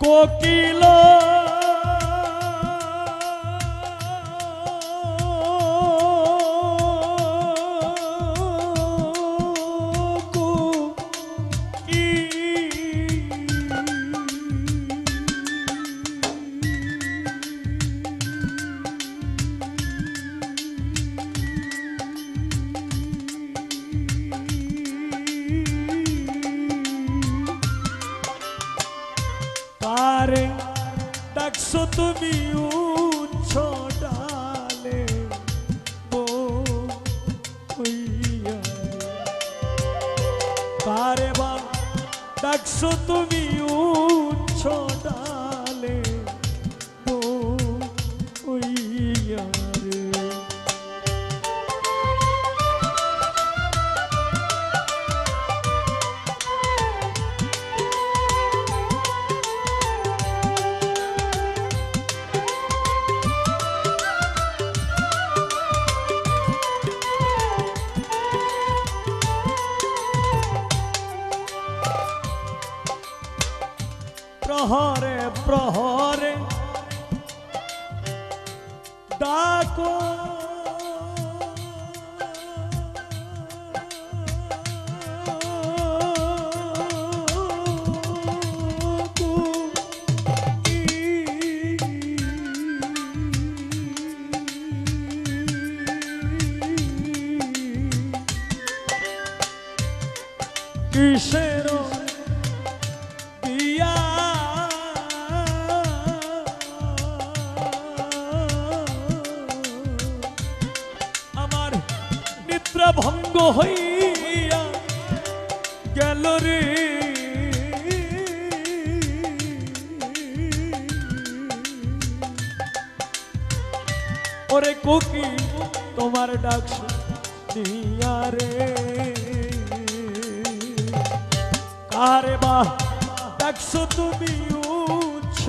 কোকিল ডাকছো তুমি উচ্চ ভঙ্গ হইয়া গেল রে। ওরে কুকি, তোমার ডাক শুনিয়া রে। কারে বা ডাকছো তুমি উচ্চ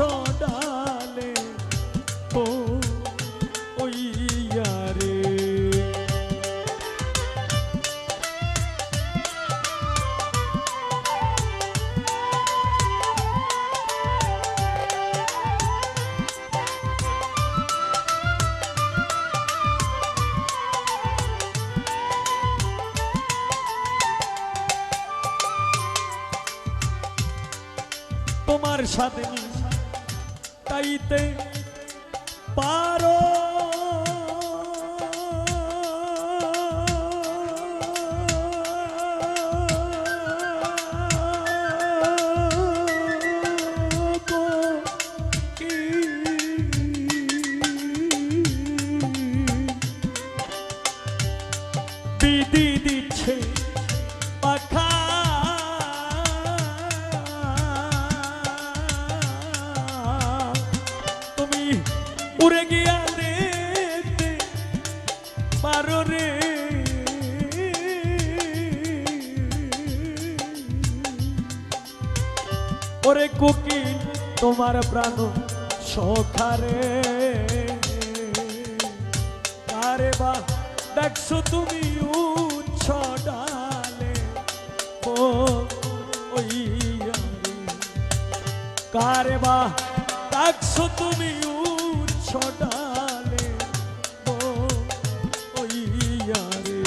তোমার সাথে। তাইতে উড়ে গিয়া দেখতে পারো রে। ওরে কুকি, তোমার প্রাণ সখারে আরে বা দেখছ তুমি উচ্ছ ডালে, ও কারে বা দেখছ তুমি উচ্ছ ডালে ও ওই রে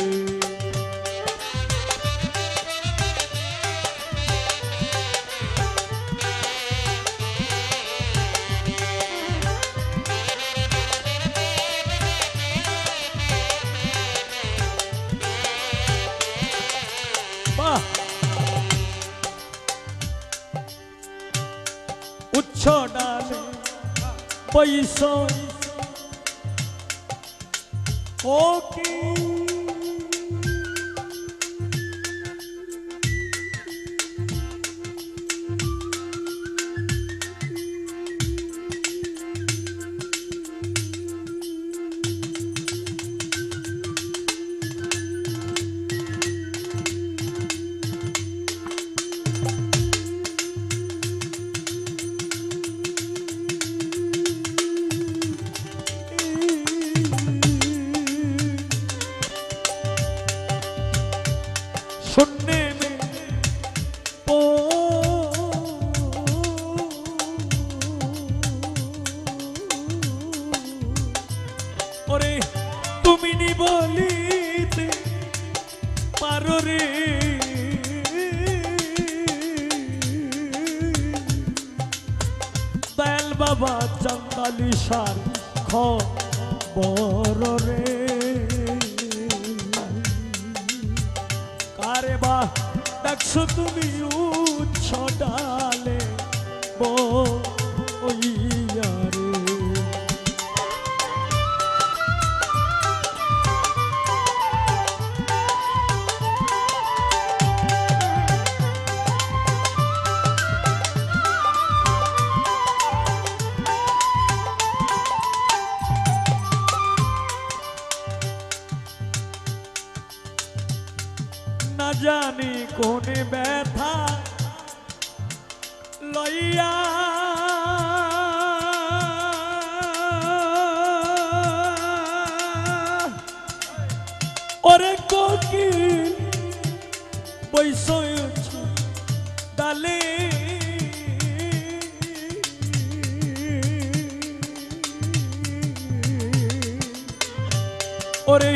উচ্চ ডালে Okay. ওরে তুমি নি বলিতে পারো রে। দয়াল বাবা চন্দালি সার বড় রে। কারে বা দেখছ তুমি উচ্ছ ডালে বড় জানি কোন ব্যথা লইয়া। ওরে কোকি বৈষয়ছ ডালে। ওরে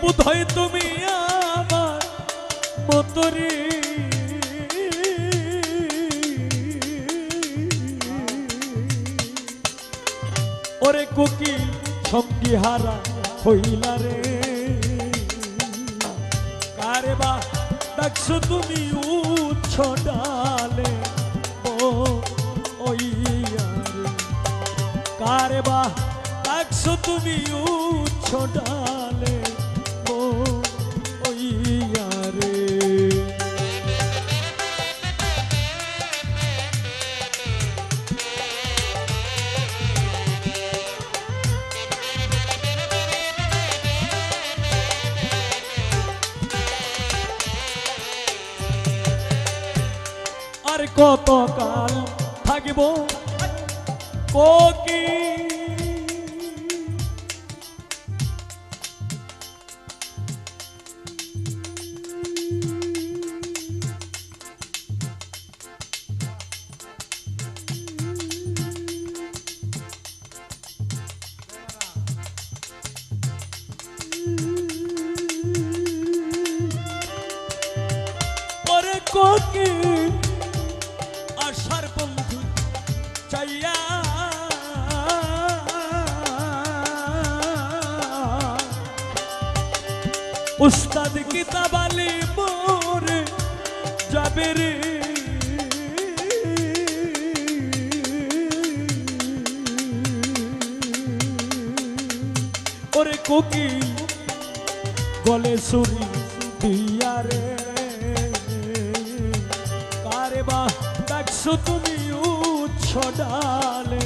বোধহয় তুমি আমার মতরে ওরে কুকি সঙ্গী হারা হইলা রে। কারে বা ডাকছো তুমি উচ্ছ ডালে? ও ওইয়া কারে বা ডাকছো তুমি উচ্ছ ডালে? কোকি আশার বন্ধু চাইয়া। উস্তাদ কিতাব মোরে যাবে রে। ওরে কোকিল গলে সুরি দিয়া রে। ডাকছো তুমি উচ্ছ ডালে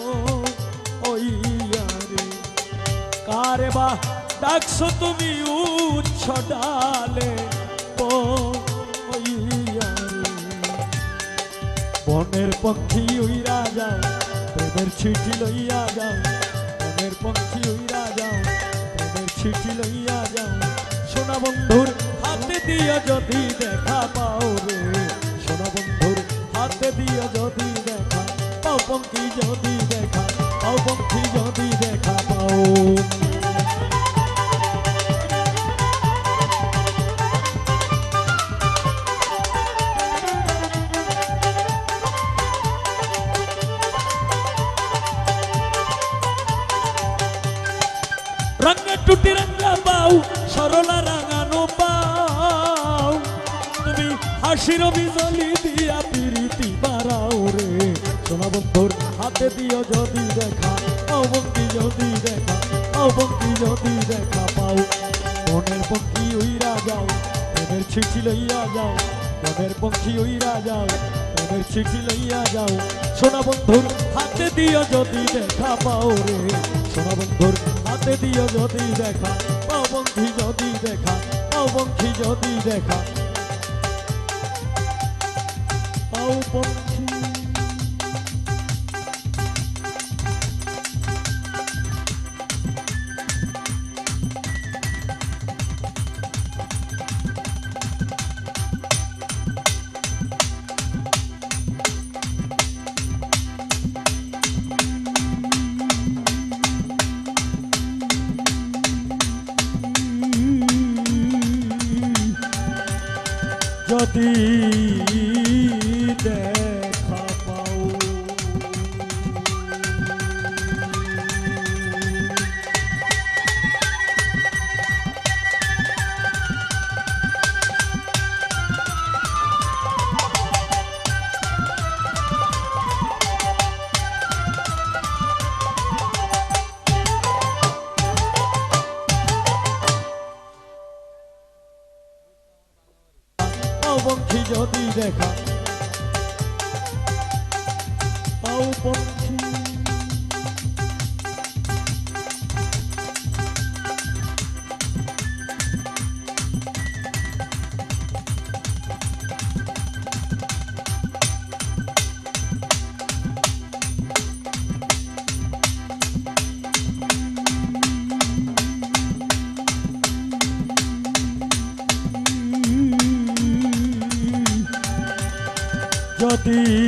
ও ওইয়া রে কারে বা ডাকছো তুমি উচ্ছ ডালে ও ওইয়া রে বনের পক্ষী উইরা যাও, প্রেমের চিঠি লইয়া যাও। বনের পক্ষী উইরা যাও, প্রেমের চিঠি লইয়া যাও। সোনা বন্ধুর হাতে দিয়া যদি দেখা পাও রে। হাতে দিয়া যদি দেখা পাও পঙ্খী যদি দেখা পাও পঙ্খী যদি দেখা পাও। রঙে টুটি রঙা পাও, সরলা রাঙানো পাও। হাসির বিজলি সোনা বন্ধুর হাতে দিও যদি দেখা পাও যদি দেখা পাও যদি দেখা পাও। মনের পঙ্কি উইরা যাও, প্রেমের চিঠি লইয়া যাও মনের পঙ্কি উইরা যাও, প্রেমের চিঠি লইয়া যাও। সোনা বন্ধুর, হাতে দিও যদি দেখা পাও রে। সোনা বন্ধুর, হাতে দিও যদি দেখা পাও যদি দেখা পাও যদি দেখা। পাও বন্ধি পঙ্খী যদি দেখা পাও যদি